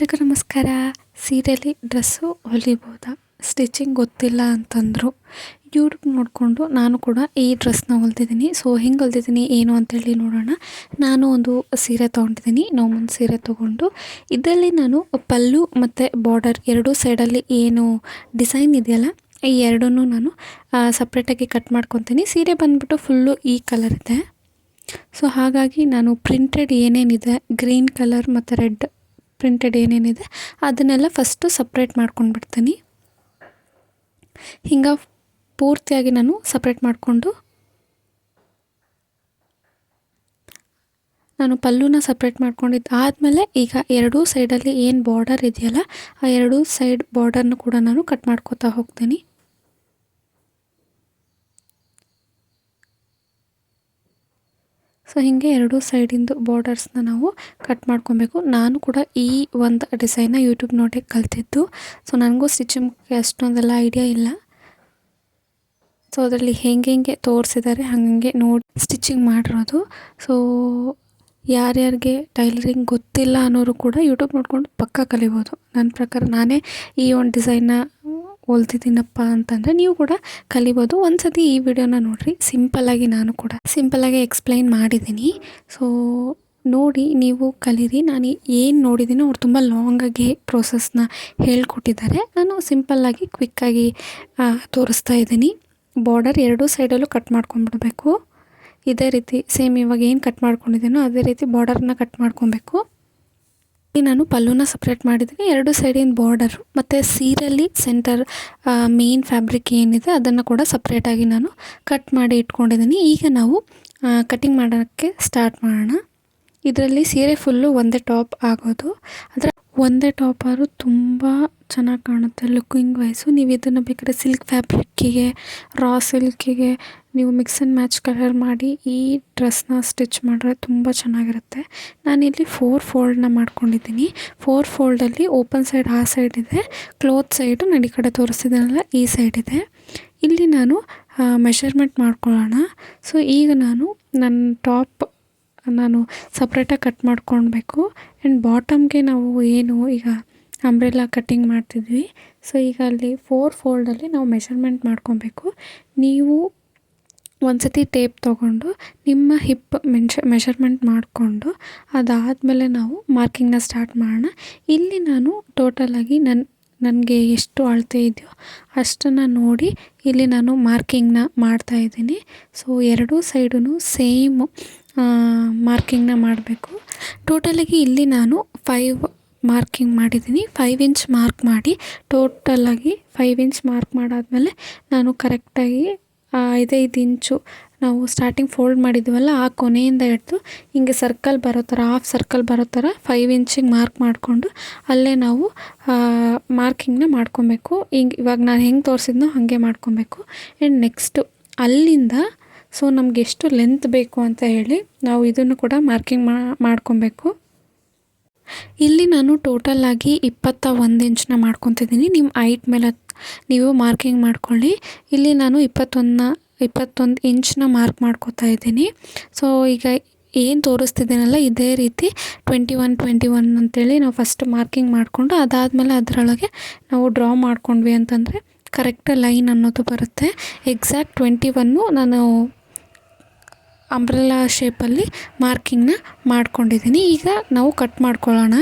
ಎಲ್ರಿಗೂ ನಮಸ್ಕಾರ. ಸೀರೆಯಲ್ಲಿ dress ಹೊಲಿಬೋದಾ? Stitching ಗೊತ್ತಿಲ್ಲ ಅಂತಂದರು. ಯೂಟ್ಯೂಬ್ ನೋಡಿಕೊಂಡು ನಾನು ಕೂಡ ಈ ಡ್ರೆಸ್ನ ಹೊಲ್ದಿದ್ದೀನಿ. ಸೊ, ಹೆಂಗೆ ಹೊಲ್ದಿದ್ದೀನಿ, ಏನು ಅಂತೇಳಿ ನೋಡೋಣ. ನಾನು ಒಂದು ಸೀರೆ ತೊಗೊಂಡಿದ್ದೀನಿ, ನೋಮನ್ ಸೀರೆ ತೊಗೊಂಡು. ಇದರಲ್ಲಿ ನಾನು ಪಲ್ಲು ಮತ್ತು ಬಾರ್ಡರ್ ಎರಡೂ ಸೈಡಲ್ಲಿ ಏನು ಡಿಸೈನ್ ಇದೆಯಲ್ಲ, ಈ ಎರಡನ್ನೂ ನಾನು ಸಪ್ರೇಟಾಗಿ ಕಟ್ ಮಾಡ್ಕೊತೀನಿ. ಸೀರೆ ಬಂದುಬಿಟ್ಟು ಫುಲ್ಲು ಈ ಕಲರ್ ಇದೆ ಸೊ, ಹಾಗಾಗಿ ನಾನು ಪ್ರಿಂಟೆಡ್ ಏನೇನಿದೆ, ಗ್ರೀನ್ ಕಲರ್ ಮತ್ತು ರೆಡ್ ಪ್ರಿಂಟೆಡ್ ಏನೇನಿದೆ, ಅದನ್ನೆಲ್ಲ ಫಸ್ಟು ಸಪ್ರೇಟ್ ಮಾಡ್ಕೊಂಡ್ಬಿಡ್ತೀನಿ. ಹಿಂಗೆ ಪೂರ್ತಿಯಾಗಿ ನಾನು ಸಪ್ರೇಟ್ ಮಾಡಿಕೊಂಡು, ನಾನು ಪಲ್ಲುನ ಸಪ್ರೇಟ್ ಮಾಡ್ಕೊಂಡಿದ್ದು ಆದಮೇಲೆ ಈಗ ಎರಡೂ ಸೈಡಲ್ಲಿ ಏನು ಬಾರ್ಡರ್ ಇದೆಯಲ್ಲ, ಆ ಎರಡೂ ಸೈಡ್ ಬಾರ್ಡರ್ನ ಕೂಡ ನಾನು ಕಟ್ ಮಾಡ್ಕೋತಾ ಹೋಗ್ತೀನಿ. ಸೊ ಹೀಗೆ ಎರಡೂ ಸೈಡಿಂದು ಬಾರ್ಡರ್ಸ್ನ ನಾವು ಕಟ್ ಮಾಡ್ಕೊಬೇಕು. ನಾನು ಕೂಡ ಈ ಒಂದು ಡಿಸೈನ್ನ ಯೂಟ್ಯೂಬ್ ನೋಡಿ ಕಲ್ತಿದ್ದು. ಸೊ ನನಗೂ ಸ್ಟಿಚಿಂಗ್ ಅಷ್ಟೊಂದೆಲ್ಲ ಐಡಿಯಾ ಇಲ್ಲ. ಸೊ ಅದರಲ್ಲಿ ಹೆಂಗೆ ಹೆಂಗೆ ತೋರಿಸಿದ್ದಾರೆ ಹಾಗೆ ನೋಡಿ ಸ್ಟಿಚಿಂಗ್ ಮಾಡಿರೋದು. ಸೊ ಯಾರ್ಯಾರಿಗೆ ಟೈಲರಿಂಗ್ ಗೊತ್ತಿಲ್ಲ ಅನ್ನೋರು ಕೂಡ ಯೂಟ್ಯೂಬ್ ನೋಡ್ಕೊಂಡು ಪಕ್ಕ ಕಲಿಬೋದು. ನನ್ನ ಪ್ರಕಾರ ನಾನೇ ಈ ಒಂದು ಡಿಸೈನ್ನ ಹೊಲ್ತಿದ್ದೀನಪ್ಪ ಅಂತಂದರೆ ನೀವು ಕೂಡ ಕಲಿಬೋದು. ಒಂದು ಸತಿ ಈ ವಿಡಿಯೋನ ನೋಡಿರಿ. ಸಿಂಪಲ್ಲಾಗಿ ನಾನು ಕೂಡ ಸಿಂಪಲ್ಲಾಗಿ ಎಕ್ಸ್ಪ್ಲೈನ್ ಮಾಡಿದ್ದೀನಿ. ಸೊ ನೋಡಿ ನೀವು ಕಲೀರಿ. ನಾನು ಏನು ನೋಡಿದ್ದೀನೋ ಅವ್ರು ತುಂಬ ಲಾಂಗಾಗಿ ಪ್ರೋಸೆಸ್ನ ಹೇಳ್ಕೊಟ್ಟಿದ್ದಾರೆ. ನಾನು ಸಿಂಪಲ್ಲಾಗಿ ಕ್ವಿಕ್ಕಾಗಿ ತೋರಿಸ್ತಾ ಇದ್ದೀನಿ. ಬಾರ್ಡರ್ ಎರಡೂ ಸೈಡಲ್ಲೂ ಕಟ್ ಮಾಡ್ಕೊಂಡ್ಬಿಡ್ಬೇಕು. ಇದೇ ರೀತಿ ಸೇಮ್ ಇವಾಗ ಏನು ಕಟ್ ಮಾಡ್ಕೊಂಡಿದ್ದೀನೋ ಅದೇ ರೀತಿ ಬಾರ್ಡರ್ನ ಕಟ್ ಮಾಡ್ಕೊಬೇಕು. ನಾನು ಪಲ್ಲುನ ಸಪ್ರೇಟ್ ಮಾಡಿದ್ದೀನಿ. ಎರಡು ಸೈಡಿನ ಬಾರ್ಡರ್ ಮತ್ತು ಸೀರೆಯಲ್ಲಿ ಸೆಂಟರ್ ಮೇನ್ ಫ್ಯಾಬ್ರಿಕ್ ಏನಿದೆ ಅದನ್ನು ಕೂಡ ಸಪ್ರೇಟಾಗಿ ನಾನು ಕಟ್ ಮಾಡಿ ಇಟ್ಕೊಂಡಿದ್ದೀನಿ. ಈಗ ನಾವು ಕಟಿಂಗ್ ಮಾಡೋಕ್ಕೆ ಸ್ಟಾರ್ಟ್ ಮಾಡೋಣ. ಇದರಲ್ಲಿ ಸೀರೆ ಫುಲ್ಲು ಒಂದೇ ಟಾಪ್ ಆಗೋದು. ಅದರ ಒಂದೇ ಟಾಪರು ತುಂಬ ಚೆನ್ನಾಗಿ ಕಾಣುತ್ತೆ ಲುಕ್ಕಿಂಗ್ ವೈಸು ನೀವು ಇದನ್ನು ಬೇಕಾದ್ರೆ ಸಿಲ್ಕ್ ಫ್ಯಾಬ್ರಿಕ್ಕಿಗೆ ರಾ ಸಿಲ್ಕಿಗೆ ನೀವು ಮಿಕ್ಸ್ ಆ್ಯಂಡ್ ಮ್ಯಾಚ್ ಕಲರ್ ಮಾಡಿ ಈ ಡ್ರೆಸ್ನ ಸ್ಟಿಚ್ ಮಾಡಿದ್ರೆ ತುಂಬ ಚೆನ್ನಾಗಿರುತ್ತೆ. ನಾನಿಲ್ಲಿ ಫೋರ್ ಫೋಲ್ಡ್ನ ಮಾಡ್ಕೊಂಡಿದ್ದೀನಿ. ಫೋರ್ ಫೋಲ್ಡಲ್ಲಿ ಓಪನ್ ಸೈಡ್ ಆ ಸೈಡ್ ಇದೆ, ಕ್ಲೋತ್ ಸೈಡು ನಾನು ಈ ಕಡೆ ತೋರಿಸ್ತಿದ್ದೀನಲ್ಲ ಈ ಸೈಡ್ ಇದೆ. ಇಲ್ಲಿ ನಾನು ಮೆಷರ್ಮೆಂಟ್ ಮಾಡ್ಕೊಳ್ಳೋಣ. ಸೊ, ಈಗ ನಾನು ನನ್ನ ಟಾಪ್, ನಾನು ಸಪ್ರೇಟಾಗಿ ಕಟ್ ಮಾಡ್ಕೊಳ್ಬೇಕು. ಆ್ಯಂಡ್ ಬಾಟಮ್ಗೆ ನಾವು ಏನು ಈಗ ಅಂಬ್ರೆಲ್ಲ ಕಟ್ಟಿಂಗ್ ಮಾಡ್ತಿದ್ವಿ. ಸೊ, ಈಗ ಅಲ್ಲಿ ಫೋರ್ ಫೋಲ್ಡಲ್ಲಿ ನಾವು ಮೆಷರ್ಮೆಂಟ್ ಮಾಡ್ಕೊಬೇಕು ನೀವು ಒಂದು ಸತಿ ಟೇಪ್ ತೊಗೊಂಡು ನಿಮ್ಮ ಹಿಪ್ ಮೆನ್ಶ ಮೆಷರ್ಮೆಂಟ್ ಮಾಡಿಕೊಂಡು ಅದಾದಮೇಲೆ ನಾವು ಮಾರ್ಕಿಂಗ್ನ ಸ್ಟಾರ್ಟ್ ಮಾಡೋಣ. ಇಲ್ಲಿ ನಾನು ಟೋಟಲಾಗಿ ನನ್ನ ನನಗೆ ಎಷ್ಟು ಅಳತೆ ಇದೆಯೋ ಅಷ್ಟನ್ನು ನೋಡಿ ಇಲ್ಲಿ ನಾನು ಮಾರ್ಕಿಂಗ್ನ ಮಾಡ್ತಾಯಿದ್ದೀನಿ ಸೊ ಎರಡೂ ಸೈಡೂ ಸೇಮ್ ಮಾರ್ಕಿಂಗ್ನ ಮಾಡಬೇಕು. ಟೋಟಲಾಗಿ ಇಲ್ಲಿ ನಾನು ಫೈವ್ ಮಾರ್ಕಿಂಗ್ ಮಾಡಿದ್ದೀನಿ. ಫೈವ್ ಇಂಚ್ ಮಾರ್ಕ್ ಮಾಡಿ ಟೋಟಲಾಗಿ ಫೈವ್ ಇಂಚ್ ಮಾರ್ಕ್ ಮಾಡಾದಮೇಲೆ ನಾನು ಕರೆಕ್ಟಾಗಿ ಐದೈದು ಇಂಚು. ನಾವು ಸ್ಟಾರ್ಟಿಂಗ್ ಫೋಲ್ಡ್ ಮಾಡಿದ್ವಲ್ಲ, ಆ ಕೊನೆಯಿಂದ ಹಿಡ್ದು ಹಿಂಗೆ ಸರ್ಕಲ್ ಬರೋ ಥರ ಹಾಫ್ ಸರ್ಕಲ್ ಬರೋ ಥರ ಫೈವ್ ಇಂಚಿಗೆ ಮಾರ್ಕ್ ಮಾಡಿಕೊಂಡು ಅಲ್ಲೇ ನಾವು ಮಾರ್ಕಿಂಗ್ನ ಮಾಡ್ಕೊಬೇಕು. ಹಿಂಗೆ, ಇವಾಗ ನಾನು ಹೆಂಗೆ ತೋರಿಸಿದ್ನೋ ಹಾಗೆ ಮಾಡ್ಕೊಬೇಕು. ಆ್ಯಂಡ್ ನೆಕ್ಸ್ಟು ಅಲ್ಲಿಂದ ಸೊ ನಮ್ಗೆ ಎಷ್ಟು ಲೆಂತ್ ಬೇಕು ಅಂತ ಹೇಳಿ ನಾವು ಇದನ್ನು ಕೂಡ ಮಾರ್ಕಿಂಗ್ ಮಾಡ್ಕೊಬೇಕು. ಇಲ್ಲಿ ನಾನು ಟೋಟಲಾಗಿ ಇಪ್ಪತ್ತ ಒಂದು ಇಂಚನ್ನ ಮಾಡ್ಕೊತಿದ್ದೀನಿ. ನಿಮ್ಮ ಐಟ್ ಮೇಲೆ ನೀವು ಮಾರ್ಕಿಂಗ್ ಮಾಡ್ಕೊಳ್ಳಿ. ಇಲ್ಲಿ ನಾನು ಇಪ್ಪತ್ತೊಂದನ್ನ ಇಪ್ಪತ್ತೊಂದು ಇಂಚನ್ನ ಮಾರ್ಕ್ ಮಾಡ್ಕೋತಾ ಇದ್ದೀನಿ. ಸೊ ಈಗ ಏನು ತೋರಿಸ್ತಿದ್ದೀನಲ್ಲ, ಇದೇ ರೀತಿ ಟ್ವೆಂಟಿ ಒನ್ ಟ್ವೆಂಟಿ ಒನ್ ಅಂತೇಳಿ ನಾವು ಫಸ್ಟ್ ಮಾರ್ಕಿಂಗ್ ಮಾಡಿಕೊಂಡು, ಅದಾದಮೇಲೆ ಅದರೊಳಗೆ ನಾವು ಡ್ರಾ ಮಾಡ್ಕೊಂಡ್ವಿ ಅಂತಂದರೆ ಕರೆಕ್ಟ್ ಲೈನ್ ಅನ್ನೋದು ಬರುತ್ತೆ. ಎಕ್ಸಾಕ್ಟ್ ಟ್ವೆಂಟಿ ಒನ್ನು ನಾನು ಅಂಬ್ರೆಲಾ ಶೇಪಲ್ಲಿ ಮಾರ್ಕಿಂಗ್ನ ಮಾಡ್ಕೊಂಡಿದ್ದೀನಿ. ಈಗ ನಾವು ಕಟ್ ಮಾಡ್ಕೊಳ್ಳೋಣ.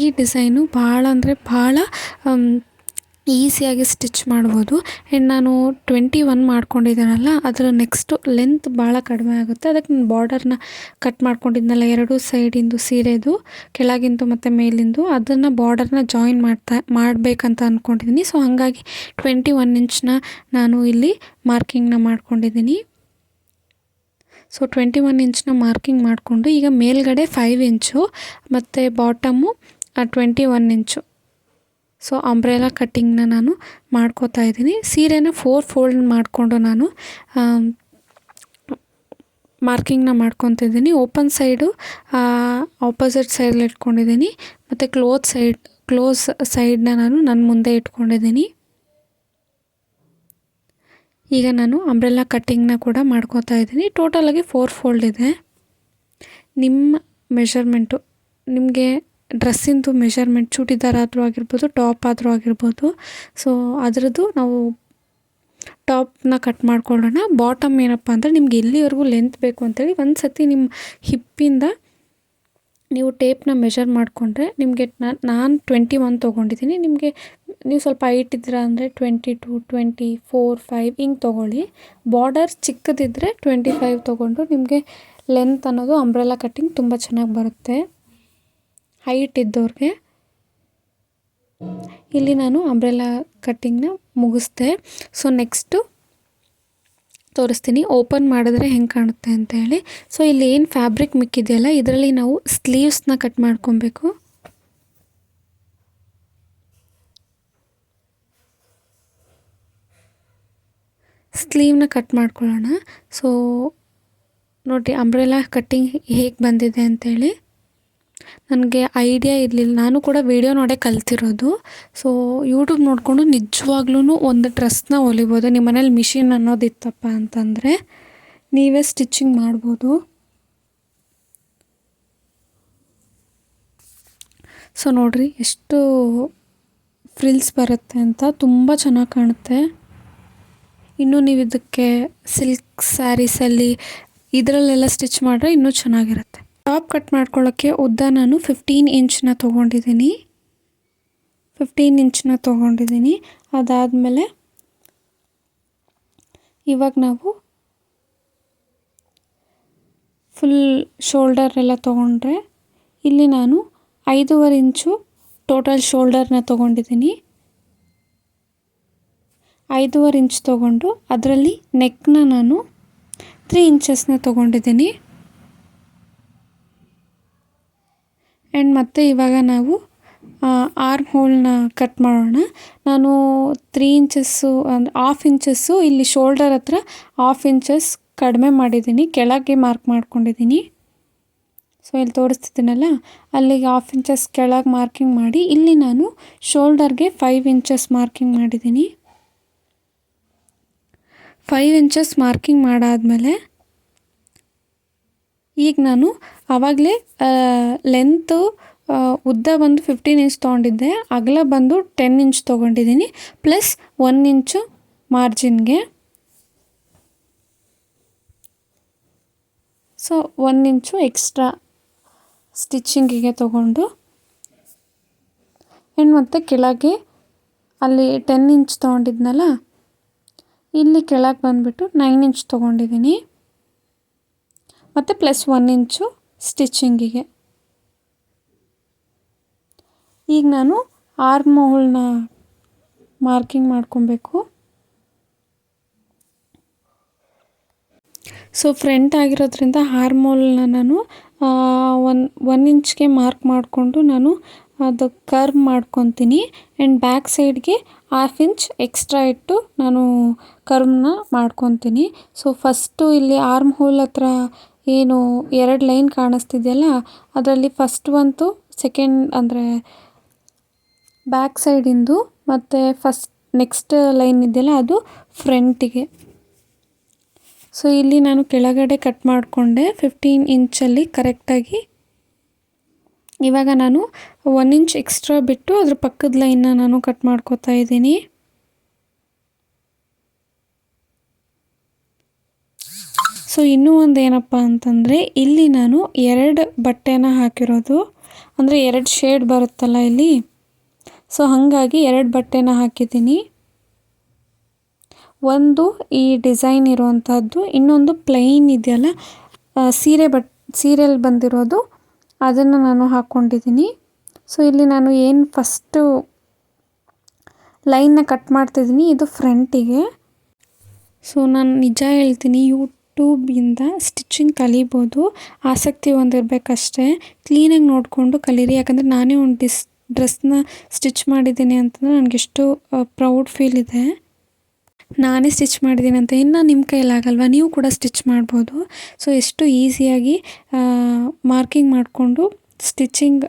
ಈ ಡಿಸೈನು ಭಾಳ ಅಂದರೆ ಭಾಳ ಈಸಿಯಾಗಿ ಸ್ಟಿಚ್ ಮಾಡ್ಬೋದು. ಆ್ಯಂಡ್ ನಾನು ಟ್ವೆಂಟಿ ಒನ್ ಮಾಡ್ಕೊಂಡಿದ್ದೀನಲ್ಲ, ಅದರ ನೆಕ್ಸ್ಟು ಲೆಂತ್ ಭಾಳ ಕಡಿಮೆ ಆಗುತ್ತೆ. ಅದಕ್ಕೆ ನಾನು ಬಾರ್ಡರ್ನ ಕಟ್ ಮಾಡ್ಕೊಂಡಿದ್ದೆನಲ್ಲ, ಎರಡು ಸೈಡಿಂದು ಸೀರೆದು, ಕೆಳಗಿಂದು ಮತ್ತು ಮೇಲಿಂದು, ಅದನ್ನು ಬಾರ್ಡರ್ನ ಜಾಯಿನ್ ಮಾಡ್ತಾ, ಮಾಡಬೇಕಂತ ಅಂದ್ಕೊಂಡಿದ್ದೀನಿ ಸೊ ಹಾಗಾಗಿ ಟ್ವೆಂಟಿ ಒನ್ ಇಂಚ್ನ ನಾನು ಇಲ್ಲಿ ಮಾರ್ಕಿಂಗ್ನ ಮಾಡ್ಕೊಂಡಿದ್ದೀನಿ. ಸೊ ಟ್ವೆಂಟಿ ಒನ್ ಇಂಚನ್ನ ಮಾರ್ಕಿಂಗ್ ಮಾಡಿಕೊಂಡು, ಈಗ ಮೇಲ್ಗಡೆ ಫೈವ್ ಇಂಚು ಮತ್ತು ಬಾಟಮು ಟ್ವೆಂಟಿ ಒನ್ ಇಂಚು ಸೊ ಅಂಬ್ರೆಲಾ ಕಟ್ಟಿಂಗ್ನ ನಾನು ಮಾಡ್ಕೋತಾ ಇದ್ದೀನಿ. ಸೀರೆನ ಫೋರ್ ಫೋಲ್ಡ್ ಮಾಡಿಕೊಂಡು ನಾನು ಮಾರ್ಕಿಂಗ್ನ ಮಾಡ್ಕೊತಿದ್ದೀನಿ ಓಪನ್ ಸೈಡು ಆಪೋಸಿಟ್ ಸೈಡಲ್ಲಿ ಇಟ್ಕೊಂಡಿದ್ದೀನಿ. ಮತ್ತು ಕ್ಲೋತ್ ಸೈಡ್ ಕ್ಲೋಸ್ ಸೈಡನ್ನ ನಾನು ನನ್ನ ಮುಂದೆ ಇಟ್ಕೊಂಡಿದ್ದೀನಿ. ಈಗ ನಾನು ಅಂಬ್ರೆಲ್ಲ ಕಟ್ಟಿಂಗ್ನ ಕೂಡ ಮಾಡ್ಕೋತಾ ಇದ್ದೀನಿ. ಟೋಟಲಾಗಿ ಫೋರ್ ಫೋಲ್ಡ್ ಇದೆ. ನಿಮ್ಮ ಮೆಷರ್ಮೆಂಟು ನಿಮಗೆ ಡ್ರೆಸ್ಸಿಂದು ಮೆಷರ್ಮೆಂಟ್ ಚೂಟಿದಾರ ಆದರೂ ಆಗಿರ್ಬೋದು, ಟಾಪ್ ಆದರೂ ಆಗಿರ್ಬೋದು. ಸೊ ಅದರದ್ದು ನಾವು ಟಾಪ್ನ ಕಟ್ ಮಾಡ್ಕೊಳ್ಳೋಣ. ಬಾಟಮ್ ಏನಪ್ಪ ಅಂದರೆ ನಿಮ್ಗೆ ಎಲ್ಲಿವರೆಗೂ ಲೆಂತ್ ಬೇಕು ಅಂತೇಳಿ ಒಂದು ಸತಿ ನಿಮ್ಮ ಹಿಪ್ಪಿಂದ ನೀವು ಟೇಪ್ನ ಮೆಷರ್ ಮಾಡಿಕೊಂಡ್ರೆ ನಿಮಗೆ ನಾನು ಟ್ವೆಂಟಿ ಒನ್ ತೊಗೊಂಡಿದ್ದೀನಿ. ನಿಮಗೆ ನೀವು ಸ್ವಲ್ಪ ಹೈಟ್ ಇದ್ದೀರ ಅಂದರೆ twenty two twenty four five ಹಿಂಗೆ ತೊಗೊಳ್ಳಿ. ಬಾರ್ಡರ್ ಚಿಕ್ಕದಿದ್ದರೆ ಟ್ವೆಂಟಿ ಫೈವ್ ತೊಗೊಂಡು ನಿಮಗೆ ಲೆಂತ್ ಅನ್ನೋದು ಅಂಬ್ರೆಲಾ ಕಟ್ಟಿಂಗ್ ತುಂಬ ಚೆನ್ನಾಗಿ ಬರುತ್ತೆ. ಹೈಟ್ ಇದ್ದವ್ರಿಗೆ ಇಲ್ಲಿ ನಾನು ಅಂಬ್ರೆಲಾ ಕಟ್ಟಿಂಗ್ನ ಮುಗಿಸ್ದೆ. ಸೊ ನೆಕ್ಸ್ಟು ತೋರಿಸ್ತೀನಿ. ಓಪನ್ ಮಾಡಿದ್ರೆ ಹೆಂಗೆ ಕಾಣುತ್ತೆ ಅಂತ ಹೇಳಿ. ಸೊ ಇಲ್ಲಿ ಏನು ಫ್ಯಾಬ್ರಿಕ್ ಮಿಕ್ಕಿದೆಯಲ್ಲ, ಇದರಲ್ಲಿ ನಾವು ಸ್ಲೀವ್ಸ್ನ ಕಟ್ ಮಾಡ್ಕೊಬೇಕು. ಸ್ಲೀವ್ನ ಕಟ್ ಮಾಡ್ಕೊಳ್ಳೋಣ. ಸೊ ನೋಡಿ ಅಂಬ್ರೆಲಾ ಕಟ್ಟಿಂಗ್ ಹೇಗೆ ಬಂದಿದೆ ಅಂತೇಳಿ ನನಗೆ ಐಡಿಯಾ ಇರಲಿಲ್ಲ. ನಾನು ಕೂಡ ವೀಡಿಯೋ ನೋಡೇ ಕಲ್ತಿರೋದು. ಸೊ ಯೂಟ್ಯೂಬ್ ನೋಡಿಕೊಂಡು ನಿಜವಾಗ್ಲೂ ಒಂದು ಡ್ರೆಸ್ನ ಹೊಲಿಬೋದು. ನಿಮ್ಮ ಮನೇಲಿ ಮಿಷಿನ್ ಅನ್ನೋದಿತ್ತಪ್ಪ ಅಂತಂದರೆ ನೀವೇ ಸ್ಟಿಚಿಂಗ್ ಮಾಡ್ಬೋದು. ಸೊ ನೋಡಿರಿ ಎಷ್ಟು ಫ್ರಿಲ್ಸ್ ಬರುತ್ತೆ ಅಂತ ತುಂಬ ಚೆನ್ನಾಗಿ ಕಾಣುತ್ತೆ. ಇನ್ನೂ ನೀವು ಇದಕ್ಕೆ ಸಿಲ್ಕ್ ಸ್ಯಾರೀಸಲ್ಲಿ ಇದರಲ್ಲೆಲ್ಲ ಸ್ಟಿಚ್ ಮಾಡಿದ್ರೆ ಇನ್ನೂ ಚೆನ್ನಾಗಿರುತ್ತೆ. ಟಾಪ್ ಕಟ್ ಮಾಡ್ಕೊಳ್ಳೋಕ್ಕೆ ಉದ್ದ ನಾನು ಫಿಫ್ಟೀನ್ ಇಂಚನ್ನ ತೊಗೊಂಡಿದ್ದೀನಿ. ಫಿಫ್ಟೀನ್ ಇಂಚನ್ನ ತೊಗೊಂಡಿದ್ದೀನಿ. ಅದಾದಮೇಲೆ ಇವಾಗ ನಾವು ಫುಲ್ ಶೋಲ್ಡರ್ ಎಲ್ಲ ತೊಗೊಂಡ್ರೆ ಇಲ್ಲಿ ನಾನು ಐದೂವರೆ ಇಂಚು ಟೋಟಲ್ ಶೋಲ್ಡರ್ನ ತೊಗೊಂಡಿದ್ದೀನಿ. ಐದೂವರೆ ಇಂಚ್ ತೊಗೊಂಡು ಅದರಲ್ಲಿ ನೆಕ್ನ ನಾನು ತ್ರೀ ಇಂಚಸ್ನ ತೊಗೊಂಡಿದ್ದೀನಿ. ಆ್ಯಂಡ್ ಮತ್ತು ಇವಾಗ ನಾವು ಆರ್ಮ್ ಹೋಲ್ನ ಕಟ್ ಮಾಡೋಣ. ನಾನು ತ್ರೀ ಇಂಚಸ್ಸು ಅಂದರೆ ಆಫ್ ಇಂಚಸ್ಸು ಇಲ್ಲಿ ಶೋಲ್ಡರ್ ಹತ್ರ ಆಫ್ ಇಂಚಸ್ ಕಡಿಮೆ ಮಾಡಿದ್ದೀನಿ. ಕೆಳಗೆ ಮಾರ್ಕ್ ಮಾಡ್ಕೊಂಡಿದ್ದೀನಿ. ಸೊ ಇಲ್ಲಿ ತೋರಿಸ್ತಿದ್ದೀನಲ್ಲ? ಅಲ್ಲಿಗೆ ಹಾಫ್ ಇಂಚಸ್ ಕೆಳಗೆ ಮಾರ್ಕಿಂಗ್ ಮಾಡಿ, ಇಲ್ಲಿ ನಾನು ಶೋಲ್ಡರ್ಗೆ ಫೈವ್ ಇಂಚಸ್ ಮಾರ್ಕಿಂಗ್ ಮಾಡಿದ್ದೀನಿ. ಫೈವ್ ಇಂಚಸ್ ಮಾರ್ಕಿಂಗ್ ಮಾಡಾದಮೇಲೆ ಈಗ ನಾನು ಆವಾಗಲೇ ಲೆಂತು ಉದ್ದ ಬಂದು ಫಿಫ್ಟೀನ್ ಇಂಚ್ ತೊಗೊಂಡಿದ್ದೆ. ಅಗಲ ಬಂದು ಟೆನ್ ಇಂಚ್ ತೊಗೊಂಡಿದ್ದೀನಿ. ಪ್ಲಸ್ ಒನ್ ಇಂಚು ಮಾರ್ಜಿನ್ಗೆ ಸೊ ಒನ್ ಇಂಚು ಎಕ್ಸ್ಟ್ರಾ ಸ್ಟಿಚ್ಚಿಂಗಿಗೆ ತೊಗೊಂಡು. ಏನು ಮತ್ತು ಕೆಳಗೆ ಅಲ್ಲಿ ಟೆನ್ ಇಂಚ್ ತೊಗೊಂಡಿದ್ನಲ್ಲ, ಇಲ್ಲಿ ಕೆಳಗೆ ಬಂದುಬಿಟ್ಟು ನೈನ್ ಇಂಚ್ ತೊಗೊಂಡಿದ್ದೀನಿ. ಮತ್ತು ಪ್ಲಸ್ ಒನ್ ಇಂಚು ಸ್ಟಿಚಿಂಗಿಗೆ ಈಗ ನಾನು ಆರ್ಮ್ ಹೋಲ್ನ ಮಾರ್ಕಿಂಗ್ ಮಾಡ್ಕೊಬೇಕು. ಸೊ ಫ್ರಂಟ್ ಆಗಿರೋದ್ರಿಂದ ಹಾರ್ಮೋಲ್ನ ನಾನು ಒನ್ ಒನ್ ಇಂಚ್ಗೆ ಮಾರ್ಕ್ ಮಾಡಿಕೊಂಡು ನಾನು ಅದು ಕರ್ವ್ ಮಾಡ್ಕೊತೀನಿ. ಆ್ಯಂಡ್ ಬ್ಯಾಕ್ ಸೈಡ್ಗೆ ಹಾಫ್ ಇಂಚ್ ಎಕ್ಸ್ಟ್ರಾ ಇಟ್ಟು ನಾನು ಕರ್ವ್ನ ಮಾಡ್ಕೊತೀನಿ. ಸೊ ಫಸ್ಟು ಇಲ್ಲಿ ಆರ್ಮ್ ಹೋಲ್ ಹತ್ರ ಏನು ಎರಡು ಲೈನ್ ಕಾಣಿಸ್ತಿದೆಯಲ್ಲ? ಅದರಲ್ಲಿ ಫಸ್ಟ್ ಒಂದು ಸೆಕೆಂಡ್ ಅಂದರೆ ಬ್ಯಾಕ್ ಸೈಡಿಂದು ಮತ್ತು ಫಸ್ಟ್ ನೆಕ್ಸ್ಟ್ ಲೈನ್ ಇದೆಯಲ್ಲ, ಅದು ಫ್ರಂಟಿಗೆ ಸೊ ಇಲ್ಲಿ ನಾನು ಕೆಳಗಡೆ ಕಟ್ ಮಾಡಿಕೊಂಡೆ ಫಿಫ್ಟೀನ್ ಇಂಚಲ್ಲಿ ಕರೆಕ್ಟಾಗಿ ಇವಾಗ ನಾನು ಒನ್ ಇಂಚ್ ಎಕ್ಸ್ಟ್ರಾ ಬಿಟ್ಟು ಅದ್ರ ಪಕ್ಕದ ಲೈನ್ನ ನಾನು ಕಟ್ ಮಾಡ್ಕೋತಾ ಇದ್ದೀನಿ. ಸೊ ಇನ್ನೂ ಒಂದು ಏನಪ್ಪ ಅಂತಂದರೆ, ಇಲ್ಲಿ ನಾನು ಎರಡು ಬಟ್ಟೆನ ಹಾಕಿರೋದು. ಅಂದರೆ ಎರಡು ಶೇಡ್ ಬರುತ್ತಲ್ಲ ಇಲ್ಲಿ. ಸೊ ಹಾಗಾಗಿ ಎರಡು ಬಟ್ಟೆನ ಹಾಕಿದ್ದೀನಿ. ಒಂದು ಈ ಡಿಸೈನ್ ಇರುವಂಥದ್ದು ಇನ್ನೊಂದು ಪ್ಲೈನ್ ಇದೆಯಲ್ಲ ಸೀರೆ ಬಟ್ ಸೀರೆಯಲ್ಲಿ ಬಂದಿರೋದು, ಅದನ್ನು ನಾನು ಹಾಕ್ಕೊಂಡಿದ್ದೀನಿ ಸೊ ಇಲ್ಲಿ ನಾನು ಏನು ಫಸ್ಟು ಲೈನ್ನ ಕಟ್ ಮಾಡ್ತಿದ್ದೀನಿ, ಇದು ಫ್ರಂಟಿಗೆ ಸೊ ನಾನು ನಿಜ ಹೇಳ್ತೀನಿ ಯೂಟ್ಯೂಬಿಂದ ಸ್ಟಿಚಿಂಗ್ ಕಲಿಬೋದು. ಆಸಕ್ತಿ ಹೊಂದಿರಬೇಕಷ್ಟೇ. ಕ್ಲೀನಾಗಿ ನೋಡಿಕೊಂಡು ಕಲೀರಿ. ಯಾಕಂದರೆ ನಾನೇ ಒಂದು ಡಿಸ್, ಡ್ರೆಸ್ನ ಸ್ಟಿಚ್ ಮಾಡಿದ್ದೀನಿ ಅಂತಂದರೆ ನನಗೆಷ್ಟು ಪ್ರೌಡ್ ಫೀಲ್ ಇದೆ. ನಾನೇ ಸ್ಟಿಚ್ ಮಾಡಿದ್ದೀನಿ ಅಂತ ಇನ್ನು ನಿಮ್ಮ ಕೈಲಾಗಲ್ವ? ನೀವು ಕೂಡ ಸ್ಟಿಚ್ ಮಾಡ್ಬೋದು. ಸೊ, ಎಷ್ಟು ಈಸಿಯಾಗಿ ಮಾರ್ಕಿಂಗ್ ಮಾಡಿಕೊಂಡು ಸ್ಟಿಚಿಂಗ್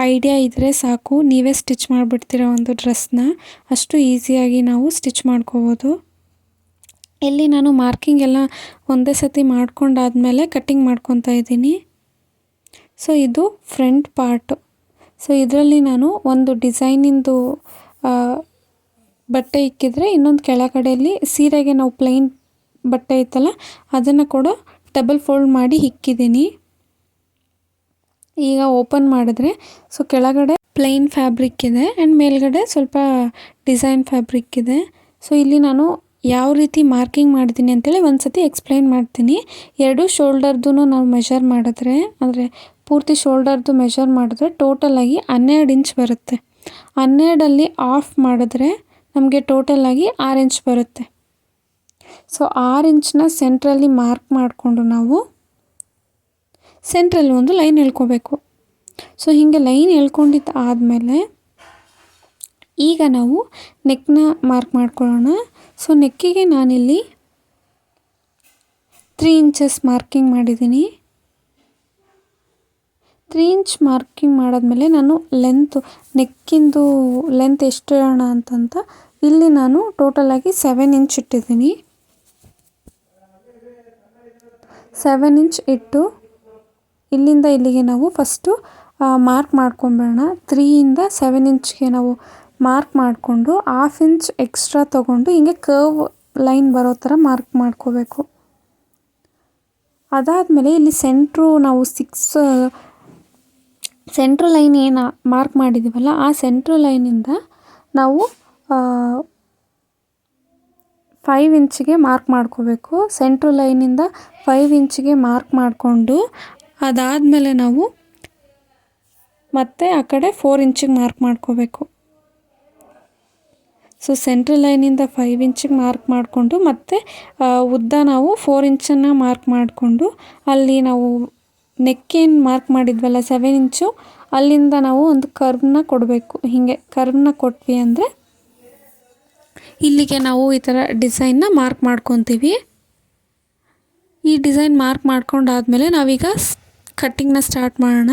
ಐಡಿಯಾ ಇದ್ದರೆ ಸಾಕು. ನೀವೇ ಸ್ಟಿಚ್ ಮಾಡಿಬಿಡ್ತೀರ ಒಂದು ಡ್ರೆಸ್ನ ಅಷ್ಟು ಈಸಿಯಾಗಿ ನಾವು ಸ್ಟಿಚ್ ಮಾಡ್ಕೋಬೋದು. ಇಲ್ಲಿ ನಾನು ಮಾರ್ಕಿಂಗ್ ಎಲ್ಲ ಒಂದೇ ಸತಿ ಮಾಡ್ಕೊಂಡಾದಮೇಲೆ ಕಟ್ಟಿಂಗ್ ಮಾಡ್ಕೊತಾ ಇದ್ದೀನಿ. ಸೊ, ಇದು ಫ್ರಂಟ್ ಪಾರ್ಟು. ಸೊ, ಇದರಲ್ಲಿ ನಾನು ಒಂದು ಡಿಸೈನಿಂದು ಬಟ್ಟೆ ಇಕ್ಕಿದ್ರೆ ಇನ್ನೊಂದು ಕೆಳಗಡೆಯಲ್ಲಿ ಸೀರೆಗೆ ನಾವು ಪ್ಲೈನ್ ಬಟ್ಟೆ ಇತ್ತಲ್ಲ ಅದನ್ನು ಕೂಡ ಡಬಲ್ ಫೋಲ್ಡ್ ಮಾಡಿ ಇಕ್ಕಿದ್ದೀನಿ. ಈಗ ಓಪನ್ ಮಾಡಿದ್ರೆ, ಸೊ, ಕೆಳಗಡೆ ಪ್ಲೈನ್ ಫ್ಯಾಬ್ರಿಕ್ ಇದೆ ಆ್ಯಂಡ್ ಮೇಲ್ಗಡೆ ಸ್ವಲ್ಪ ಡಿಸೈನ್ ಫ್ಯಾಬ್ರಿಕ್ ಇದೆ. ಸೊ, ಇಲ್ಲಿ ನಾನು ಯಾವ ರೀತಿ ಮಾರ್ಕಿಂಗ್ ಮಾಡ್ತೀನಿ ಅಂತೇಳಿ ಒಂದು ಸತಿ ಎಕ್ಸ್ಪ್ಲೈನ್ ಮಾಡ್ತೀನಿ. ಎರಡು ಶೋಲ್ಡರ್ದು ನಾವು ಮೆಷರ್ ಮಾಡಿದ್ರೆ, ಅಂದರೆ ಪೂರ್ತಿ ಶೋಲ್ಡರ್ದು ಮೆಷರ್ ಮಾಡಿದ್ರೆ ಟೋಟಲಾಗಿ ಹನ್ನೆರಡು ಇಂಚ್ ಬರುತ್ತೆ. ಹನ್ನೆರಡಲ್ಲಿ ಆಫ್ ಮಾಡಿದ್ರೆ ನಮಗೆ ಟೋಟಲಾಗಿ ಆರು ಇಂಚ್ ಬರುತ್ತೆ. ಸೊ ಆರು ಇಂಚನ್ನ ಸೆಂಟ್ರಲ್ಲಿ ಮಾರ್ಕ್ ಮಾಡಿಕೊಂಡು ನಾವು ಸೆಂಟ್ರಲ್ಲಿ ಒಂದು ಲೈನ್ ಎಳ್ಕೋಬೇಕು ಸೊ ಹೀಗೆ ಲೈನ್ ಎಳ್ಕೊಂಡಿದ್ದು ಆದಮೇಲೆ ಈಗ ನಾವು ನೆಕ್ನ ಮಾರ್ಕ್ ಮಾಡ್ಕೊಳ್ಳೋಣ. ಸೊ ನೆಕ್ಕಿಗೆ ನಾನಿಲ್ಲಿ ತ್ರೀ ಇಂಚಸ್ ಮಾರ್ಕಿಂಗ್ ಮಾಡಿದ್ದೀನಿ. ತ್ರೀ ಇಂಚ್ ಮಾರ್ಕಿಂಗ್ ಮಾಡಿದ್ಮೇಲೆ ನಾನು ಲೆಂತ್ ನೆಕ್ಕಿಂದು ಲೆಂತ್ ಎಷ್ಟು ಇರೋಣ ಅಂತಂತ, ಇಲ್ಲಿ ನಾನು ಟೋಟಲಾಗಿ ಸೆವೆನ್ ಇಂಚ್ ಇಟ್ಟಿದ್ದೀನಿ. ಸೆವೆನ್ ಇಂಚ್ ಇಟ್ಟು ಇಲ್ಲಿಂದ ಇಲ್ಲಿಗೆ ನಾವು ಫಸ್ಟು ಮಾರ್ಕ್ ಮಾಡ್ಕೊಂಬಿಡೋಣ. ತ್ರೀಯಿಂದ ಸೆವೆನ್ ಇಂಚ್ಗೆ ನಾವು ಮಾರ್ಕ್ ಮಾಡಿಕೊಂಡು ಹಾಫ್ ಇಂಚ್ ಎಕ್ಸ್ಟ್ರಾ ತೊಗೊಂಡು ಹಿಂಗೆ ಕರ್ವ್ ಲೈನ್ ಬರೋ ಥರ ಮಾರ್ಕ್ ಮಾಡ್ಕೋಬೇಕು. ಅದಾದಮೇಲೆ ಇಲ್ಲಿ ಸೆಂಟ್ರು ನಾವು ಸಿಕ್ಸ್ ಸೆಂಟ್ರ್ ಲೈನ್ ಏನು ಮಾರ್ಕ್ ಮಾಡಿದ್ದೀವಲ್ಲ ಆ ಸೆಂಟ್ರ್ ಲೈನಿಂದ ನಾವು ಫೈವ್ ಇಂಚಿಗೆ ಮಾರ್ಕ್ ಮಾಡ್ಕೋಬೇಕು. ಸೆಂಟ್ರ್ ಲೈನಿಂದ ಫೈವ್ ಇಂಚಿಗೆ ಮಾರ್ಕ್ ಮಾಡಿಕೊಂಡು ಅದಾದಮೇಲೆ ನಾವು ಮತ್ತೆ ಆ ಕಡೆ ಫೋರ್ ಇಂಚಿಗೆ ಮಾರ್ಕ್ ಮಾಡ್ಕೋಬೇಕು. ಸೊ ಸೆಂಟ್ರಲ್ ಲೈನಿಂದ ಫೈವ್ ಇಂಚಿಗೆ ಮಾರ್ಕ್ ಮಾಡಿಕೊಂಡು ಮತ್ತು ಉದ್ದ ನಾವು ಫೋರ್ ಇಂಚನ್ನು ಮಾರ್ಕ್ ಮಾಡಿಕೊಂಡು ಅಲ್ಲಿ ನಾವು ನೆಕ್ಕೇನು ಮಾರ್ಕ್ ಮಾಡಿದ್ವಲ್ಲ ಸೆವೆನ್ ಇಂಚು ಅಲ್ಲಿಂದ ನಾವು ಒಂದು ಕರ್ವ್ನ ಕೊಡಬೇಕು. ಹೀಗೆ ಕರ್ವ್ನ ಕೊಟ್ವಿ ಅಂದರೆ ಇಲ್ಲಿಗೆ ನಾವು ಈ ಥರ ಡಿಸೈನ್ನ ಮಾರ್ಕ್ ಮಾಡ್ಕೊತೀವಿ. ಈ ಡಿಸೈನ್ ಮಾರ್ಕ್ ಮಾಡ್ಕೊಂಡಾದಮೇಲೆ ನಾವೀಗ ಕಟ್ಟಿಂಗ್ನ ಸ್ಟಾರ್ಟ್ ಮಾಡೋಣ.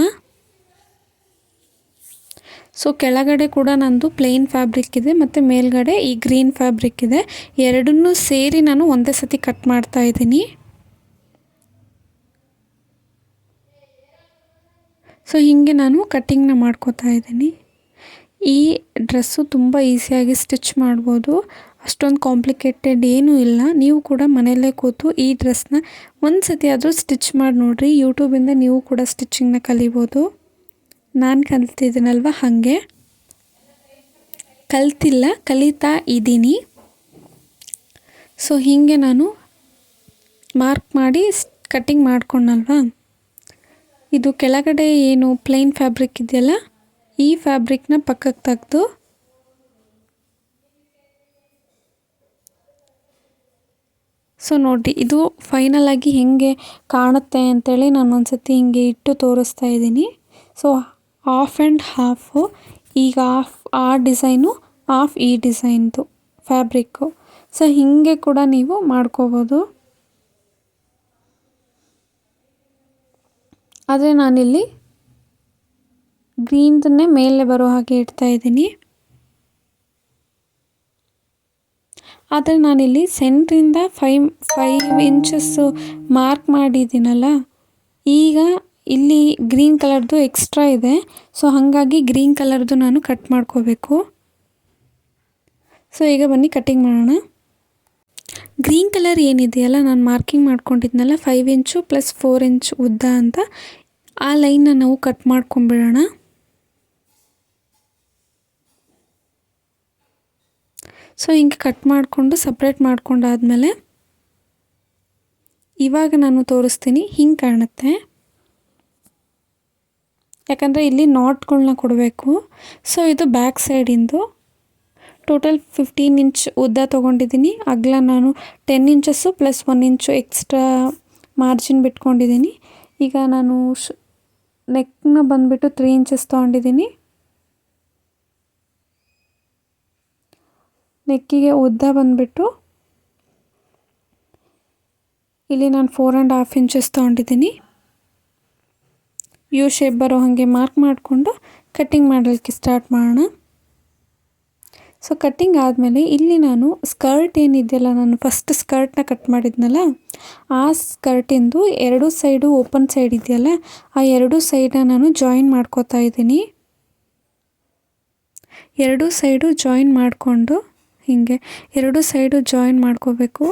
ಸೊ ಕೆಳಗಡೆ ಕೂಡ ನಂದು ಪ್ಲೇನ್ ಫ್ಯಾಬ್ರಿಕ್ ಇದೆ, ಮತ್ತು ಮೇಲ್ಗಡೆ ಈ ಗ್ರೀನ್ ಫ್ಯಾಬ್ರಿಕ್ ಇದೆ. ಎರಡನ್ನೂ ಸೇರಿ ನಾನು ಒಂದೇ ಸತಿ ಕಟ್ ಮಾಡ್ತಾ ಇದ್ದೀನಿ. ಸೊ ಹೀಗೆ ನಾನು ಕಟ್ಟಿಂಗ್ನ ಮಾಡ್ಕೋತಾ ಇದ್ದೀನಿ. ಈ ಡ್ರೆಸ್ಸು ತುಂಬ ಈಸಿಯಾಗಿ ಸ್ಟಿಚ್ ಮಾಡ್ಬೋದು. ಅಷ್ಟೊಂದು ಕಾಂಪ್ಲಿಕೇಟೆಡ್ ಏನೂ ಇಲ್ಲ. ನೀವು ಕೂಡ ಮನೆಯಲ್ಲೇ ಕೂತು ಈ ಡ್ರೆಸ್ನ ಒಂದು ಸತಿ ಆದರೂ ಸ್ಟಿಚ್ ಮಾಡಿ ನೋಡಿರಿ. ಯೂಟ್ಯೂಬಿಂದ ನೀವು ಕೂಡ ಸ್ಟಿಚಿಂಗ್ನ ಕಲಿಬೋದು. ನಾನು ಕಲ್ತಿದ್ದೀನಲ್ವ ಹಾಗೆ? ಕಲ್ತಿಲ್ಲ, ಕಲಿತಾ ಇದ್ದೀನಿ. ಸೊ ಹೀಗೆ ನಾನು ಮಾರ್ಕ್ ಮಾಡಿ ಕಟ್ಟಿಂಗ್ ಮಾಡ್ಕೊಂಡಲ್ವಾ? ಇದು ಕೆಳಗಡೆ ಏನು ಪ್ಲೈನ್ ಫ್ಯಾಬ್ರಿಕ್ ಇದೆಯಲ್ಲ, ಈ ಫ್ಯಾಬ್ರಿಕ್ನ ಪಕ್ಕಕ್ಕೆ ತೆಗೆದು ಸೊ ನೋಡಿ, ಇದು ಫೈನಲ್ ಆಗಿ ಹೇಗೆ ಕಾಣುತ್ತೆ ಅಂತೇಳಿ ನಾನು ಒಂದು ಸತಿ ಹಿಂಗೆ ಇಟ್ಟು ತೋರಿಸ್ತಾ ಇದ್ದೀನಿ. ಸೊ ಹಾಫ್ ಆ್ಯಂಡ್ ಹಾಫು ಈಗ ಆಫ್ ಆ ಡಿಸೈನು ಆಫ್ ಈ ಡಿಸೈನ್ದು ಫ್ಯಾಬ್ರಿಕ್ಕು ಸೊ ಹೀಗೆ ಕೂಡ ನೀವು ಮಾಡ್ಕೋಬೋದು. ಆದರೆ ನಾನಿಲ್ಲಿ ಗ್ರೀನ್ದನ್ನೇ ಮೇಲೆ ಬರೋ ಹಾಗೆ ಇಡ್ತಾ ಇದ್ದೀನಿ. ಆದರೆ ನಾನಿಲ್ಲಿ ಸೆಂಟ್ರಿಂದ ಫೈವ್ ಫೈವ್ ಇಂಚಸ್ಸು ಮಾರ್ಕ್ ಮಾಡಿದ್ದೀನಲ್ಲ, ಈಗ ಇಲ್ಲಿ ಗ್ರೀನ್ ಕಲರ್ದು ಎಕ್ಸ್ಟ್ರಾ ಇದೆ. ಸೊ ಹಾಗಾಗಿ ಗ್ರೀನ್ ಕಲರ್ದು ನಾನು ಕಟ್ ಮಾಡ್ಕೋಬೇಕು. ಸೊ ಈಗ ಬನ್ನಿ ಕಟ್ಟಿಂಗ್ ಮಾಡೋಣ. ಗ್ರೀನ್ ಕಲರ್ ಏನಿದೆಯಲ್ಲ, ನಾನು marking ಮಾಡ್ಕೊಂಡಿದ್ನಲ್ಲ five inch plus four inch ಉದ್ದ ಅಂತ, ಆ ಲೈನ್ನ ನಾವು ಕಟ್ ಮಾಡ್ಕೊಂಬಿಡೋಣ ಸೊ ಹಿಂಗೆ ಕಟ್ ಮಾಡಿಕೊಂಡು ಸಪ್ರೇಟ್ ಮಾಡ್ಕೊಂಡಾದಮೇಲೆ, ಇವಾಗ ನಾನು ತೋರಿಸ್ತೀನಿ, ಹಿಂಗೆ ಕಾಣುತ್ತೆ. ಯಾಕಂದರೆ ಇಲ್ಲಿ ನಾಟ್ಗಳನ್ನ ಕೊಡಬೇಕು. ಸೊ ಇದು ಬ್ಯಾಕ್ ಸೈಡಿಂದು ಟೋಟಲ್ ಫಿಫ್ಟೀನ್ ಇಂಚ್ ಉದ್ದ ತೊಗೊಂಡಿದ್ದೀನಿ. ಅಗಲ ನಾನು ten inches plus one inch extra margin ಬಿಟ್ಕೊಂಡಿದ್ದೀನಿ. ಈಗ ನಾನು ಶ್ ನೆಕ್ನ ಬಂದುಬಿಟ್ಟು ತ್ರೀ ಇಂಚಸ್ ತೊಗೊಂಡಿದ್ದೀನಿ. ನೆಕ್ಕಿಗೆ ಉದ್ದ ಬಂದುಬಿಟ್ಟು ಇಲ್ಲಿ ನಾನು ಫೋರ್ ಆ್ಯಂಡ್ ಹಾಫ್ ಇಂಚಸ್ ತೊಗೊಂಡಿದ್ದೀನಿ. ಯು ಶೇಪ್ ಬರೋ ಹಾಗೆ ಮಾರ್ಕ್ ಮಾಡಿಕೊಂಡು ಕಟ್ಟಿಂಗ್ ಮಾಡಲಿಕ್ಕೆ ಸ್ಟಾರ್ಟ್ ಮಾಡೋಣ. ಸೊ ಕಟ್ಟಿಂಗ್ ಆದಮೇಲೆ ಇಲ್ಲಿ ನಾನು ಸ್ಕರ್ಟ್ ಏನಿದೆಯಲ್ಲ, ನಾನು ಫಸ್ಟ್ ಸ್ಕರ್ಟ್ನ ಕಟ್ ಮಾಡಿದ್ನಲ್ಲ, ಆ ಸ್ಕರ್ಟಿಂದು ಎರಡು ಸೈಡು ಓಪನ್ ಸೈಡ್ ಇದೆಯಲ್ಲ, ಆ ಎರಡು ಸೈಡನ್ನ ನಾನು ಜಾಯಿನ್ ಮಾಡ್ಕೋತಾ ಇದ್ದೀನಿ. ಎರಡೂ ಸೈಡು ಜಾಯಿನ್ ಮಾಡಿಕೊಂಡು ಹೀಗೆ ಎರಡು ಸೈಡು ಜಾಯಿನ್ ಮಾಡ್ಕೋಬೇಕು.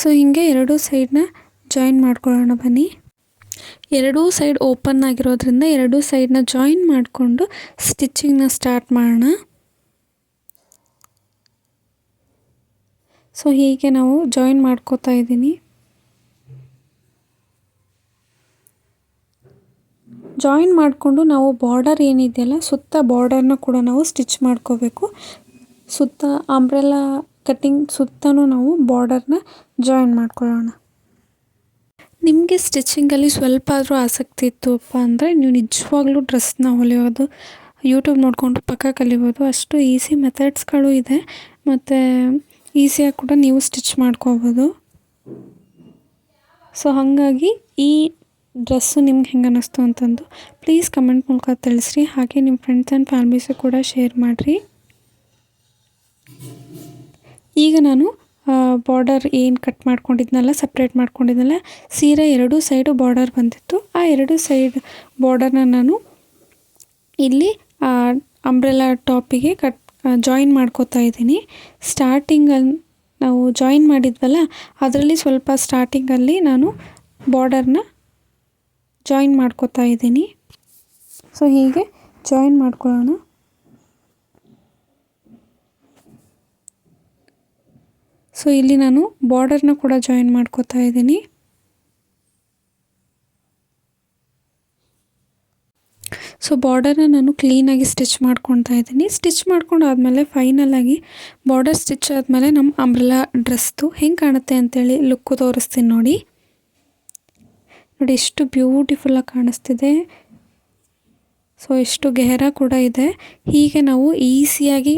ಸೊ ಹೀಗೆ ಎರಡೂ ಸೈಡನ್ನ ಜಾಯಿನ್ ಮಾಡ್ಕೊಳ್ಳೋಣ ಬನ್ನಿ. ಎರಡೂ ಸೈಡ್ ಓಪನ್ ಆಗಿರೋದ್ರಿಂದ ಎರಡೂ ಸೈಡನ್ನ ಜಾಯಿನ್ ಮಾಡಿಕೊಂಡು ಸ್ಟಿಚ್ಚಿಂಗ್ನ ಸ್ಟಾರ್ಟ್ ಮಾಡೋಣ. ಸೊ ಹೀಗೆ ನಾವು ಜಾಯಿನ್ ಮಾಡ್ಕೋತಾ ಇದ್ದೀನಿ. ಜಾಯಿನ್ ಮಾಡಿಕೊಂಡು ನಾವು ಬಾರ್ಡರ್ ಏನಿದೆಯಲ್ಲ ಸುತ್ತ ಬಾರ್ಡರ್ನ ಕೂಡ ನಾವು ಸ್ಟಿಚ್ ಮಾಡ್ಕೋಬೇಕು. ಸುತ್ತ ಅಂಬ್ರೆಲಾ ಕಟ್ಟಿಂಗ್ ಸುತ್ತಲೂ ನಾವು ಬಾರ್ಡರ್ನ ಜಾಯಿನ್ ಮಾಡ್ಕೊಳ್ಳೋಣ. ನಿಮಗೆ ಸ್ಟಿಚಿಂಗಲ್ಲಿ ಸ್ವಲ್ಪ ಆದರೂ ಆಸಕ್ತಿ ಇತ್ತು ಅಪ್ಪ ಅಂದರೆ ನೀವು ನಿಜವಾಗ್ಲೂ ಡ್ರೆಸ್ನ ಹೊಲಿಯೋದು, ಯೂಟ್ಯೂಬ್ ನೋಡಿಕೊಂಡು ಪಕ್ಕ ಕಲಿಬೋದು, ಅಷ್ಟು ಈಸಿ ಮೆಥಡ್ಸ್ಗಳು ಇದೆ. ಮತ್ತು ಈಸಿಯಾಗಿ ಕೂಡ ನೀವು ಸ್ಟಿಚ್ ಮಾಡ್ಕೋಬೋದು. ಸೊ ಹಾಗಾಗಿ ಈ ಡ್ರೆಸ್ಸು ನಿಮ್ಗೆ ಹೆಂಗೆ ಅನ್ನಿಸ್ತು ಅಂತಂದು ಪ್ಲೀಸ್ ಕಮೆಂಟ್ ಮೂಲಕ ತಿಳಿಸ್ರಿ. ಹಾಗೆ ನಿಮ್ಮ ಫ್ರೆಂಡ್ಸ್ ಆ್ಯಂಡ್ ಫ್ಯಾಮಿಲೀಸು ಕೂಡ ಶೇರ್ ಮಾಡಿರಿ. ಈಗ ನಾನು ಬಾರ್ಡರ್ ಏನು ಕಟ್ ಮಾಡ್ಕೊಂಡಿದ್ನಲ್ಲ ಸಪ್ರೇಟ್ ಮಾಡ್ಕೊಂಡಿದ್ನಲ್ಲ, ಸೀರೆ ಎರಡೂ ಸೈಡು ಬಾರ್ಡರ್ ಬಂದಿತ್ತು. ಆ ಎರಡು ಸೈಡ್ ಬಾರ್ಡರ್ನ ನಾನು ಇಲ್ಲಿ ಅಂಬ್ರೆಲಾ ಟಾಪಿಗೆ ಕಟ್ ಜಾಯಿನ್ ಮಾಡ್ಕೋತಾ ಇದ್ದೀನಿ. ಸ್ಟಾರ್ಟಿಂಗಲ್ಲಿ ನಾವು ಜಾಯಿನ್ ಮಾಡಿದ್ವಲ್ಲ, ಅದರಲ್ಲಿ ಸ್ವಲ್ಪ ಸ್ಟಾರ್ಟಿಂಗಲ್ಲಿ ನಾನು ಬಾರ್ಡರ್ನ ಜಾಯಿನ್ ಮಾಡ್ಕೋತಾ ಇದ್ದೀನಿ. ಸೊ ಹೀಗೆ ಜಾಯಿನ್ ಮಾಡ್ಕೊಳ್ಳೋಣ. ಸೊ ಇಲ್ಲಿ ನಾನು ಬಾರ್ಡರ್ನ ಕೂಡ ಜಾಯಿನ್ ಮಾಡ್ಕೋತಾ ಇದ್ದೀನಿ. ಸೊ ಬಾರ್ಡರ್ನ ನಾನು ಕ್ಲೀನಾಗಿ ಸ್ಟಿಚ್ ಮಾಡ್ಕೊತಾ ಇದ್ದೀನಿ. ಸ್ಟಿಚ್ ಮಾಡ್ಕೊಂಡಾದ್ಮೇಲೆ ಫೈನಲಾಗಿ ಬಾರ್ಡರ್ ಸ್ಟಿಚ್ ಆದಮೇಲೆ ನಮ್ಮ ಅಂಬ್ರೆಲಾ ಡ್ರೆಸ್ದು ಹೆಂಗೆ ಕಾಣುತ್ತೆ ಅಂತೇಳಿ ಲುಕ್ಕು ತೋರಿಸ್ತೀನಿ ನೋಡಿ. ನೋಡಿ, ಎಷ್ಟು ಬ್ಯೂಟಿಫುಲ್ಲಾಗಿ ಕಾಣಿಸ್ತಿದೆ. ಸೊ ಎಷ್ಟು ಗೆಹರ ಕೂಡ ಇದೆ. ಹೀಗೆ ನಾವು ಈಸಿಯಾಗಿ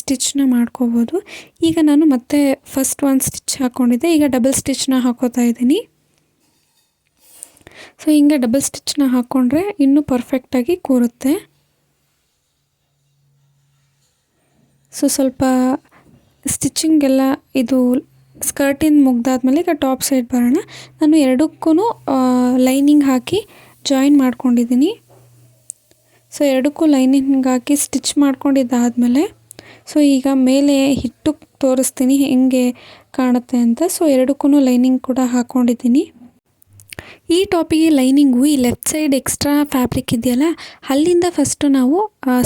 ಸ್ಟಿಚ್ನ ಮಾಡ್ಕೋಬೋದು. ಈಗ ನಾನು ಮತ್ತೆ ಫಸ್ಟ್ ಒನ್ ಸ್ಟಿಚ್ ಹಾಕ್ಕೊಂಡಿದ್ದೆ ಈಗ ಡಬಲ್ ಸ್ಟಿಚ್ನ ಹಾಕೋತಾ ಇದ್ದೀನಿ. ಸೊ ಹಿಂಗೆ ಡಬಲ್ ಸ್ಟಿಚ್ನ ಹಾಕ್ಕೊಂಡ್ರೆ ಇನ್ನೂ ಪರ್ಫೆಕ್ಟಾಗಿ ಕೂರುತ್ತೆ. ಸೊ ಸ್ವಲ್ಪ ಸ್ಟಿಚ್ಚಿಂಗೆಲ್ಲ ಇದು ಸ್ಕರ್ಟಿಂದ ಮುಗ್ದಾದ್ಮೇಲೆ ಈಗ ಟಾಪ್ ಸೈಡ್ ಬರೋಣ. ನಾನು ಎರಡಕ್ಕೂ ಲೈನಿಂಗ್ ಹಾಕಿ ಜಾಯಿನ್ ಮಾಡ್ಕೊಂಡಿದ್ದೀನಿ. ಸೊ ಎರಡಕ್ಕೂ ಲೈನಿಂಗ್ ಹಾಕಿ ಸ್ಟಿಚ್ ಮಾಡ್ಕೊಂಡಿದ್ದಾದಮೇಲೆ, ಸೊ ಈಗ ಮೇಲೆ ಹಿಟ್ಟು ತೋರಿಸ್ತೀನಿ ಹೆಂಗೆ ಕಾಣುತ್ತೆ ಅಂತ. ಸೊ ಎರಡಕ್ಕೂ ಲೈನಿಂಗ್ ಕೂಡ ಹಾಕ್ಕೊಂಡಿದ್ದೀನಿ ಈ ಟಾಪಿಗೆ ಲೈನಿಂಗು ಈ ಲೆಫ್ಟ್ ಸೈಡ್ ಎಕ್ಸ್ಟ್ರಾ ಫ್ಯಾಬ್ರಿಕ್ ಇದೆಯಲ್ಲ, ಅಲ್ಲಿಂದ ಫಸ್ಟು ನಾವು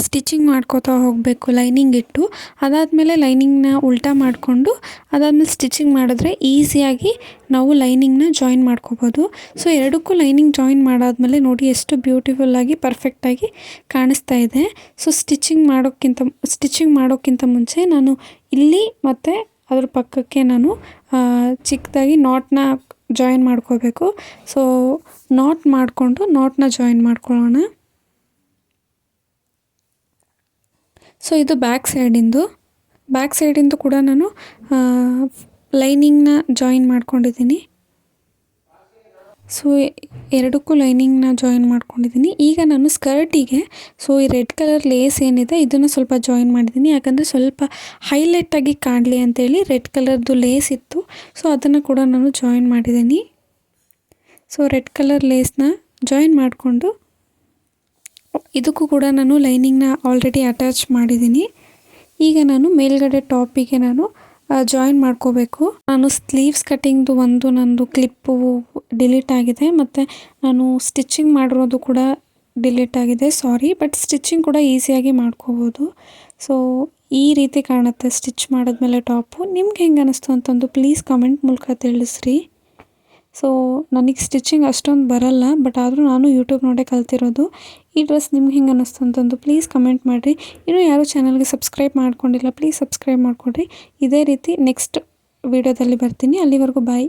ಸ್ಟಿಚಿಂಗ್ ಮಾಡ್ಕೋತಾ ಹೋಗಬೇಕು ಲೈನಿಂಗ್ ಇಟ್ಟು. ಅದಾದಮೇಲೆ ಲೈನಿಂಗ್ನ ಉಲ್ಟಾ ಮಾಡಿಕೊಂಡು, ಅದಾದಮೇಲೆ ಸ್ಟಿಚಿಂಗ್ ಮಾಡಿದ್ರೆ ಈಸಿಯಾಗಿ ನಾವು ಲೈನಿಂಗ್ನ ಜಾಯಿನ್ ಮಾಡ್ಕೋಬೋದು. ಸೊ ಎರಡಕ್ಕೂ ಲೈನಿಂಗ್ ಜಾಯಿನ್ ಮಾಡಾದಮೇಲೆ ನೋಡಿ ಎಷ್ಟು ಬ್ಯೂಟಿಫುಲ್ಲಾಗಿ ಪರ್ಫೆಕ್ಟಾಗಿ ಕಾಣಿಸ್ತಾ ಇದೆ. ಸೊ ಸ್ಟಿಚಿಂಗ್ ಮಾಡೋಕ್ಕಿಂತ ಸ್ಟಿಚಿಂಗ್ ಮಾಡೋಕ್ಕಿಂತ ಮುಂಚೆ ನಾನು ಇಲ್ಲಿ ಮತ್ತು ಅದ್ರ ಪಕ್ಕಕ್ಕೆ ನಾನು ಚಿಕ್ಕದಾಗಿ ನಾಟ್ನ ಜಾಯಿನ್ ಮಾಡ್ಕೋಬೇಕು. ಸೊ ನಾಟ್ ಮಾಡಿಕೊಂಡು ನಾಟ್ನ ಜಾಯಿನ್ ಮಾಡ್ಕೊಳ್ಳೋಣ. ಸೊ ಇದು ಬ್ಯಾಕ್ ಸೈಡಿಂದು ಬ್ಯಾಕ್ ಸೈಡಿಂದು ಕೂಡ ನಾನು ಲೈನಿಂಗ್ನ ಜಾಯಿನ್ ಮಾಡ್ಕೊಂಡಿದ್ದೀನಿ. ಸೊ ಎರಡಕ್ಕೂ ಲೈನಿಂಗ್ನ ಜಾಯಿನ್ ಮಾಡ್ಕೊಂಡಿದ್ದೀನಿ ಈಗ ನಾನು ಸ್ಕರ್ಟಿಗೆ ಸೊ ಈ ರೆಡ್ ಕಲರ್ ಲೇಸ್ ಏನಿದೆ, ಇದನ್ನು ಸ್ವಲ್ಪ ಜಾಯಿನ್ ಮಾಡಿದ್ದೀನಿ ಯಾಕಂದರೆ ಸ್ವಲ್ಪ ಹೈಲೈಟಾಗಿ ಕಾಣಲಿ ಅಂತೇಳಿ ರೆಡ್ ಕಲರ್ದು ಲೇಸ್ ಇತ್ತು. ಸೊ ಅದನ್ನು ಕೂಡ ನಾನು ಜಾಯಿನ್ ಮಾಡಿದ್ದೀನಿ ಸೊ ರೆಡ್ ಕಲರ್ ಲೇಸ್ನ ಜಾಯಿನ್ ಮಾಡಿಕೊಂಡು, ಇದಕ್ಕೂ ಕೂಡ ನಾನು ಲೈನಿಂಗ್ನ ಆಲ್ರೆಡಿ ಅಟ್ಯಾಚ್ ಮಾಡಿದ್ದೀನಿ ಈಗ ನಾನು ಮೇಲ್ಗಡೆ ಟಾಪಿಗೆ ನಾನು ಜಾಯಿನ್ ಮಾಡ್ಕೋಬೇಕು. ನಾನು ಸ್ಲೀವ್ಸ್ ಕಟ್ಟಿಂಗ್ದು ಒಂದು, ನಂದು ಕ್ಲಿಪ್ಪು ಡಿಲೀಟ್ ಆಗಿದೆ. ಮತ್ತು ನಾನು ಸ್ಟಿಚಿಂಗ್ ಮಾಡಿರೋದು ಕೂಡ ಡಿಲೀಟ್ ಆಗಿದೆ. ಸಾರಿ ಬಟ್ ಸ್ಟಿಚಿಂಗ್ ಕೂಡ ಈಸಿಯಾಗಿ ಮಾಡ್ಕೋಬೋದು. ಸೊ ಈ ರೀತಿ ಕಾಣುತ್ತೆ ಸ್ಟಿಚ್ ಮಾಡಿದ್ಮೇಲೆ ಟಾಪು ನಿಮ್ಗೆ ಹೆಂಗೆ ಅನ್ನಿಸ್ತು ಅಂತಂದು ಪ್ಲೀಸ್ ಕಮೆಂಟ್ ಮೂಲಕ ತಿಳಿಸ್ರಿ. ಸೊ ನನಗೆ ಸ್ಟಿಚಿಂಗ್ ಅಷ್ಟೊಂದು ಬರಲ್ಲ ಬಟ್ ಆದರೂ ನಾನು ಯೂಟ್ಯೂಬ್ ನೋಡೇ ಕಲ್ತಿರೋದು. ಈ ಡ್ರೆಸ್ ನಿಮ್ಗೆ ಹೆಂಗೆ ಅನ್ನಿಸ್ತು ಅಂತಂದು ಪ್ಲೀಸ್ ಕಮೆಂಟ್ ಮಾಡಿರಿ. ಇನ್ನೂ ಯಾರೂ ಚಾನಲ್ಗೆ ಸಬ್ಸ್ಕ್ರೈಬ್ ಮಾಡ್ಕೊಂಡಿಲ್ಲ ಪ್ಲೀಸ್ ಸಬ್ಸ್ಕ್ರೈಬ್ ಮಾಡಿಕೊಡ್ರಿ. ಇದೇ ರೀತಿ ನೆಕ್ಸ್ಟ್ ವಿಡಿಯೋದಲ್ಲಿ ಬರ್ತೀನಿ. ಅಲ್ಲಿವರೆಗೂ ಬಾಯ್